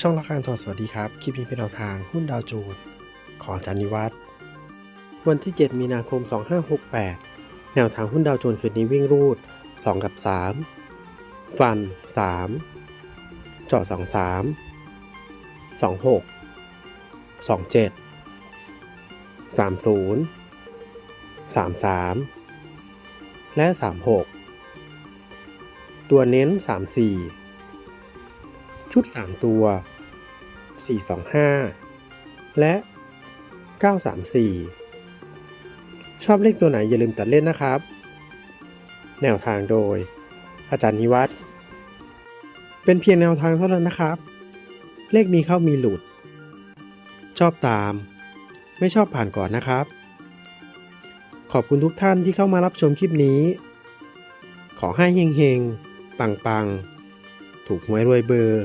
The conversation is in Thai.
ช่องละครทอสวัสดีครับ คลิปนี้เป็นแนวทางหุ้นดาวโจูนของจานิวัฒน์วันที่ 7 มีนาคม 2568 แนวทางหุ้นดาวโจนส์คืนนี้วิ่งรูด 2 กับ 3 ฟัน 3 เจาะ 2 3 2 6 2 7 3 0 3 3 และ 3 6 ตัวเน้น 3 4 ชุด 3 ตัว 425 และ 934 ชอบเลขตัวไหนอย่าลืมตัดเล่นนะครับ แนวทางโดย อาจารย์นิวัฒน์เป็นเพียงแนวทางเท่านั้นนะครับ เลขมีเข้ามีหลุด ชอบตาม ไม่ชอบผ่านก่อนนะครับ ขอบคุณทุกท่านที่เข้ามารับชมคลิปนี้ ขอให้เฮงๆ ปังๆ ถูกหวยรวยเบอร์